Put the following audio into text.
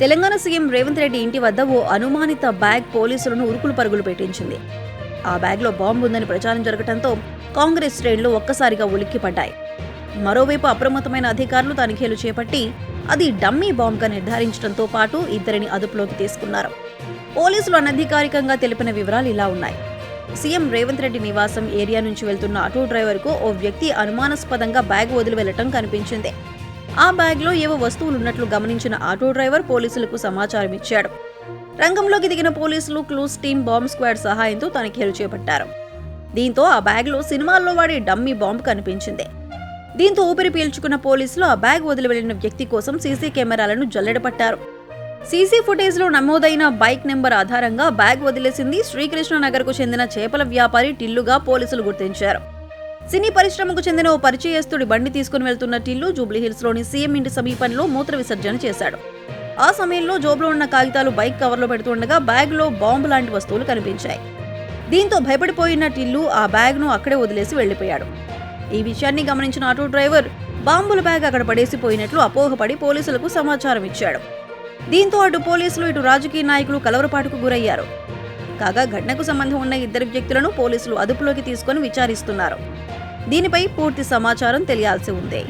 Telangana CM Revanth Reddy ఇంటి వద్ద ఓ అనుమానిత బ్యాగ్ పోలీసులను ఉరుకులు పరుగులు పెట్టించింది. ఆ బ్యాగ్లో బాంబు ఉందని ప్రచారం జరగడంతో కాంగ్రెస్ శ్రేణులు ఒక్కసారిగా ఉలిక్కిపడ్డాయి మరోవైపు అప్రమత్తమైన అధికారులు తనిఖీలు చేపట్టి అది డమ్మీ బాంబ్గా నిర్ధారించడంతో పాటు ఇద్దరిని అదుపులోకి తీసుకున్నారు. పోలీసులు అనధికారికంగా తెలిపిన వివరాలు ఇలా ఉన్నాయి. సీఎం రేవంత్ రెడ్డి నివాసం ఏరియా నుంచి వెళ్తున్న ఆటో డ్రైవర్కు ఓ వ్యక్తి అనుమానాస్పదంగా బ్యాగ్ వదిలి వెళ్ళటం కనిపించింది. ఆ బ్యాగ్లో ఏవో వస్తువులున్నట్లు గమనించిన ఆటో డ్రైవర్ పోలీసులకు సమాచారం ఇచ్చాడు. రంగంలోకి దిగిన పోలీసులు క్లూస్ టీమ్ బాంబ్ స్క్వాడ్ సహాయంతో తనిఖీలు చేపట్టారు. దీంతో ఆ బ్యాగ్లో సినిమాల్లో వాడే డమ్మీ బాంబు కనిపించింది. దీంతో ఊపిరి పీల్చుకున్న పోలీసులు ఆ బ్యాగ్ వదిలి వెళ్ళిన వ్యక్తి కోసం సీసీ కెమెరాలను జల్లెడపట్టారు సీసీ ఫుటేజ్లో నమోదైన బైక్ నెంబర్ ఆధారంగా బ్యాగ్ వదిలేసింది శ్రీకృష్ణ నగర్కు చెందిన చేపల వ్యాపారి టిల్లుగా పోలీసులు గుర్తించారు. సినీ పరిశ్రమకు చెందిన ఓ పరిచయస్తుడి బండి తీసుకుని వెళ్తున్న టిల్లు జూబ్లీహిల్స్లోని సీఎం ఇంటి సమీపంలో మూత్ర విసర్జన చేశాడు. ఆ సమయంలో జోబులో ఉన్న కాగితాలు బైక్ కవర్లో పెడుతుండగా బ్యాగ్లో బాంబు లాంటి వస్తువులు కనిపించాయి. దీంతో భయపడిపోయిన టిల్లు ఆ బ్యాగ్ను అక్కడే వదిలేసి వెళ్ళిపోయాడు ఈ విషయాన్ని గమనించిన ఆటో డ్రైవర్ బాంబుల బ్యాగ్ అక్కడ పడేసిపోయినట్లు అపోహపడి పోలీసులకు సమాచారం ఇచ్చాడు దీంతో అటు పోలీసులు ఇటు రాజకీయ నాయకులు కలవరపాటుకు గురయ్యారు. కాగా ఘటనకు సంబంధం ఉన్న ఇద్దరు వ్యక్తులను పోలీసులు అదుపులోకి తీసుకొని విచారిస్తున్నారు. దీనిపై పూర్తి సమాచారం తెలియాల్సి ఉంది.